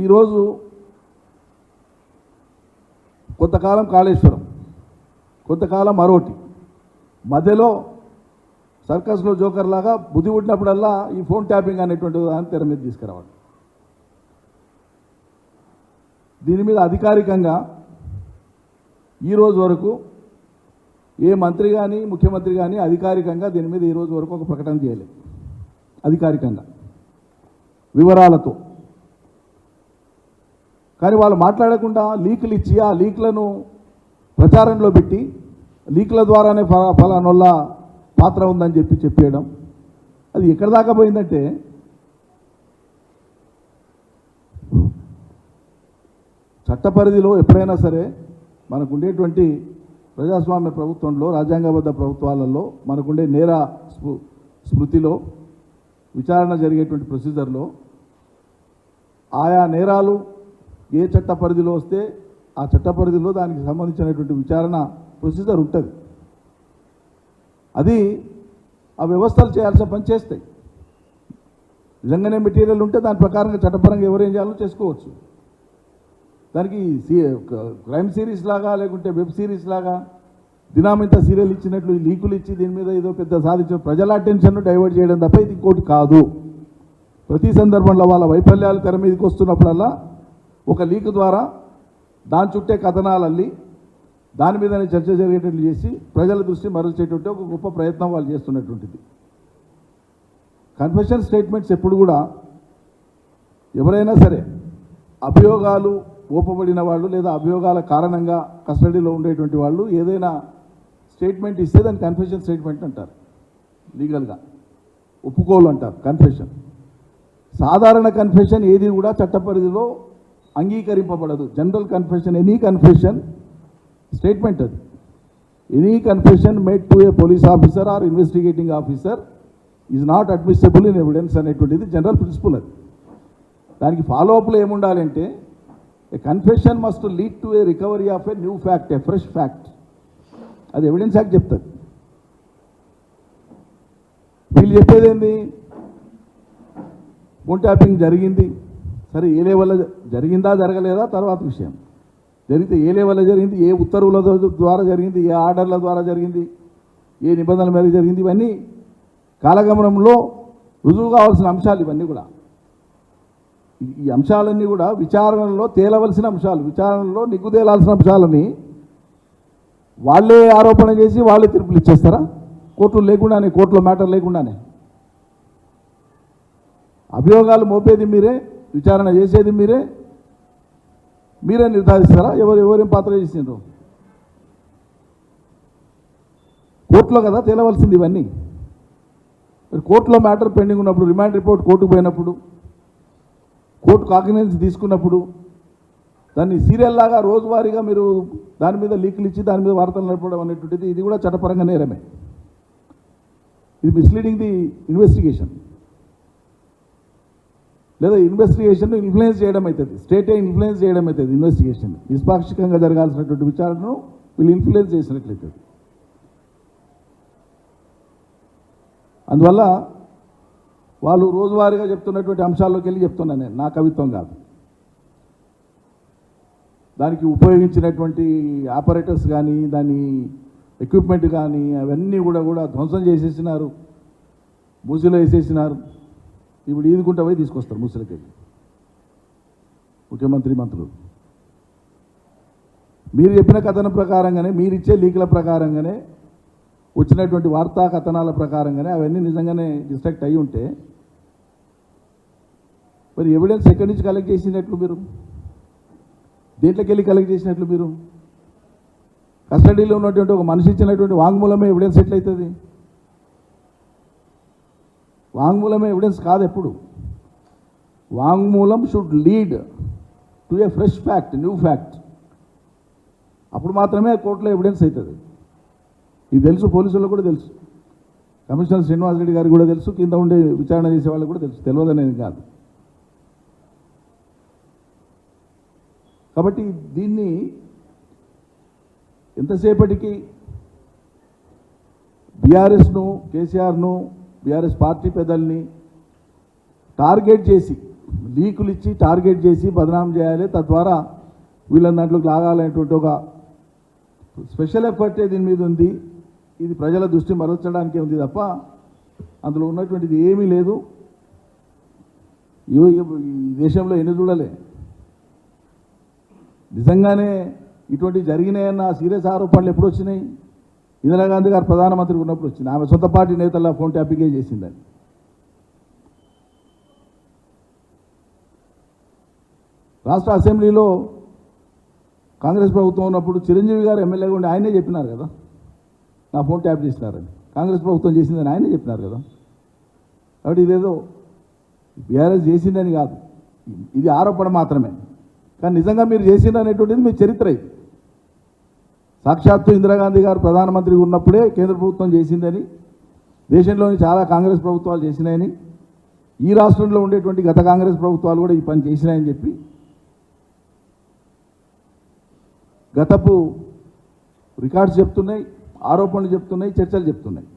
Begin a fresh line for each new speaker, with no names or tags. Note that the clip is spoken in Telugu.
ఈరోజు కొంతకాలం కాళేశ్వరం కొంతకాలం మరోటి మధ్యలో సర్కస్లో జోకర్ లాగా బుద్ధి పుట్టినప్పుడల్లా ఈ ఫోన్ ట్యాపింగ్ అనేటువంటి దాన్ని తెర మీద తీసుకురావాలి. దీని మీద అధికారికంగా ఈ రోజు వరకు ఏ మంత్రి కానీ ముఖ్యమంత్రి కానీ అధికారికంగా దీని మీద ఈ రోజు వరకు ఒక ప్రకటన చేయలేదు. అధికారికంగా. వివరాలతో. కానీ వాళ్ళు మాట్లాడకుండా లీకులు ఇచ్చి ఆ లీక్లను ప్రచారంలో పెట్టి లీకుల ద్వారానే ఫలా ఫలానొల్ల పాత్ర ఉందని చెప్పి చెప్పేయడం. అది ఎక్కడ దాకా పోయిందంటే చట్ట పరిధిలో ఎప్పుడైనా సరే మనకు ఉండేటువంటి ప్రజాస్వామ్య ప్రభుత్వంలో రాజ్యాంగబద్ధ ప్రభుత్వాలలో మనకుండే నేర స్మృతిలో విచారణ జరిగేటువంటి ప్రొసీజర్లో ఆయా నేరాలు ఏ చట్ట పరిధిలో వస్తే ఆ చట్ట పరిధిలో దానికి సంబంధించినటువంటి విచారణ ప్రొసీజర్ ఉంటుంది. అది ఆ వ్యవస్థలు చేయాల్సిన పని చేస్తాయి. నిజంగానే మెటీరియల్ ఉంటే దాని ప్రకారంగా చట్టపరంగా ఎవరేం చేయాలో చేసుకోవచ్చు. దానికి సీ క్రైమ్ సిరీస్ లాగా లేకుంటే వెబ్ సిరీస్ లాగా దినామింత సీరియల్ ఇచ్చినట్లు లీకులు ఇచ్చి దీని మీద ఏదో పెద్ద సాధించిన ప్రజల అటెన్షన్ను డైవర్ట్ చేయడం తప్ప ఇది ఇంకోటి కాదు. ప్రతి సందర్భంలో వాళ్ళ వైఫల్యాలు తెర మీదకి వస్తున్నప్పుడల్లా ఒక లీక్ ద్వారా దాని చుట్టే కథనాలు అల్లి దాని మీదనే చర్చ జరిగేటట్లు చేసి ప్రజల దృష్టి మరల్చేటువంటి ఒక గొప్ప ప్రయత్నం వాళ్ళు చేస్తున్నటువంటిది. కన్ఫెషన్ స్టేట్మెంట్స్ ఎప్పుడు కూడా ఎవరైనా సరే అభియోగాలు ఓపబడిన వాళ్ళు లేదా అభియోగాల కారణంగా కస్టడీలో ఉండేటువంటి వాళ్ళు ఏదైనా స్టేట్మెంట్ ఇస్తే దాన్ని కన్ఫెషన్ స్టేట్మెంట్ అంటారు. లీగల్గా ఒప్పుకోలు అంటారు కన్ఫెషన్ సాధారణ కన్ఫెషన్ ఏది కూడా చట్ట పరిధిలో అంగీకరింపబడదు. General confession any confession statement అది. Any confession made to a police officer or investigating officer is not admissible in evidence అనేటువంటిది జనరల్ ప్రిన్సిపల్ అది. దానికి ఫాలో అప్లో ఏముండాలంటే a confession must lead to a recovery of a new fact a fresh fact అది ఎవిడెన్స్ యాక్ట్ చెప్తుంది. వీళ్ళు చెప్పేది ఏంది? ఫోన్ ట్యాపింగ్ జరిగింది. సరే ఏ లెవెల్లో జరిగిందా జరగలేదా తర్వాత విషయం. జరిగితే ఏ లెవెల్లో జరిగింది ఏ ఉత్తర్వుల ద్వారా జరిగింది ఏ ఆర్డర్ల ద్వారా జరిగింది ఏ నిబంధనల మేరకు జరిగింది ఇవన్నీ కాలగమనంలో రుజువు కావాల్సిన అంశాలు ఇవన్నీ కూడా. ఈ- అంశాలన్నీ కూడా విచారణలో తేలవలసిన అంశాలు విచారణలో నిగ్గుదేలాల్సిన అంశాలని వాళ్ళే ఆరోపణ చేసి వాళ్ళే తీర్పులు ఇచ్చేస్తారా? కోర్టులు లేకుండానే కోర్టులో మ్యాటర్ లేకుండానే. అభియోగాలు మోపేది మీరే విచారణ చేసేది మీరే? మీరే నిర్ధారిస్తారా? ఎవరు ఎవరేం పాత్ర చేసిండ్రు? కోర్టులో కదా తేలవలసింది ఇవన్నీ. మరి కోర్టులో మ్యాటర్ పెండింగ్ ఉన్నప్పుడు రిమాండ్ రిపోర్ట్ కోర్టుకు పోయినప్పుడు కోర్టు కాగ్నెన్స్ తీసుకున్నప్పుడు దాన్ని సీరియల్ లాగా రోజువారీగా మీరు దాని మీద లీకులు ఇచ్చి దాని మీద వార్తలు నడపడం అనేటువంటిది ఇది కూడా చట్టపరంగా నేరమే. ఇది మిస్లీడింగ్ ది ఇన్వెస్టిగేషన్ లేదా ఇన్వెస్టిగేషన్ ఇన్ఫ్లుయెన్స్ చేయడం అవుతుంది స్టేటే ఇన్ఫ్లుయెన్స్ చేయడం అవుతుంది ఇన్వెస్టిగేషన్ నిష్పాక్షికంగా జరగాల్సినటువంటి విచారణను వీళ్ళు ఇన్ఫ్లుయెన్స్ చేసినట్లయితుంది అందువల్ల వాళ్ళు రోజువారీగా చెప్తున్నటువంటి అంశాల్లోకి వెళ్ళి చెప్తున్నాను నేను. నా కవిత్వం కాదు. దానికి ఉపయోగించినటువంటి ఆపరేటర్స్ కానీ దాని ఎక్విప్మెంట్ కానీ అవన్నీ కూడా కూడా ధ్వంసం చేసేసినారు. మూసిలో వేసేసినారు. ఇప్పుడు ఈదుకుంటా పోయి తీసుకొస్తారు ముసలికి ముఖ్యమంత్రి మంత్రులు. మీరు చెప్పిన కథన ప్రకారంగానే మీరు ఇచ్చే లీకుల ప్రకారంగానే వచ్చినటువంటి వార్తా కథనాల ప్రకారంగానే అవన్నీ నిజంగానే డిస్ట్రాక్ట్ అయి ఉంటే మరి ఎవిడెన్స్ ఎక్కడి నుంచి కలెక్ట్ చేసినట్లు మీరు? దేంట్లోకి వెళ్ళి కలెక్ట్ చేసినట్లు మీరు? కస్టడీలో ఉన్నటువంటి ఒక మనిషి ఇచ్చినటువంటి వాంగ్మూలమే ఎవిడెన్స్ ఎట్లయితుంది? వాంగ్మూలమే ఎవిడెన్స్ కాదు ఎప్పుడు. వాంగ్మూలం should lead to a fresh fact new fact అప్పుడు మాత్రమే కోర్టులో ఎవిడెన్స్ అవుతుంది ఇది తెలుసు పోలీసులకు కూడా తెలుసు. కమిషనర్ శ్రీనివాస్ రెడ్డి గారికి కూడా తెలుసు కింద ఉండే విచారణ చేసే వాళ్ళకి కూడా తెలుసు. తెలియదనేది కాదు. కాబట్టి దీన్ని ఎంతసేపటికి బీఆర్ఎస్ను కేసీఆర్ను బీఆర్ఎస్ పార్టీ పెద్దల్ని టార్గెట్ చేసి లీకులు ఇచ్చి టార్గెట్ చేసి బదనాం చేయాలి. తద్వారా వీళ్ళని దాంట్లోకి లాగాలనేటువంటి ఒక స్పెషల్ ఎఫర్టే దీని మీద ఉంది. ఇది ప్రజల దృష్టి మరల్చడానికే ఉంది తప్ప అందులో ఉన్నటువంటిది ఏమీ లేదు. ఈ దేశంలో ఎన్ని చూడలే. నిజంగానే ఇటువంటి జరిగినాయన్న సీరియస్ ఆరోపణలు ఎప్పుడు వచ్చినాయి ఇందిరాగాంధీ గారు ప్రధానమంత్రి ఉన్నప్పుడు వచ్చింది. ఆమె సొంత పార్టీ నేతల ఫోన్ ట్యాపింగే చేసిందని రాష్ట్ర అసెంబ్లీలో కాంగ్రెస్ ప్రభుత్వం ఉన్నప్పుడు చిరంజీవి గారు ఎమ్మెల్యేగా ఉండి ఆయనే చెప్పినారు కదా. నా ఫోన్ ట్యాప్ చేసినారని. కాంగ్రెస్ ప్రభుత్వం చేసిందని ఆయనే చెప్పినారు కదా. కాబట్టి ఇదేదో బీఆర్ఎస్ చేసిందని కాదు. ఇది ఆరోపణ మాత్రమే. కానీ నిజంగా మీరు చేసిందనేటువంటిది మీ చరిత్ర ఇది. సాక్షాత్తు ఇందిరాగాంధీ గారు ప్రధానమంత్రిగా ఉన్నప్పుడే కేంద్ర ప్రభుత్వం చేసిందని దేశంలోని చాలా కాంగ్రెస్ ప్రభుత్వాలు చేసినాయని ఈ రాష్ట్రంలో ఉండేటువంటి గత కాంగ్రెస్ ప్రభుత్వాలు కూడా ఈ పని చేసినాయని చెప్పి గతపు రికార్డ్స్ చెప్తున్నాయి ఆరోపణలు చెప్తున్నాయి చర్చలు చెప్తున్నాయి.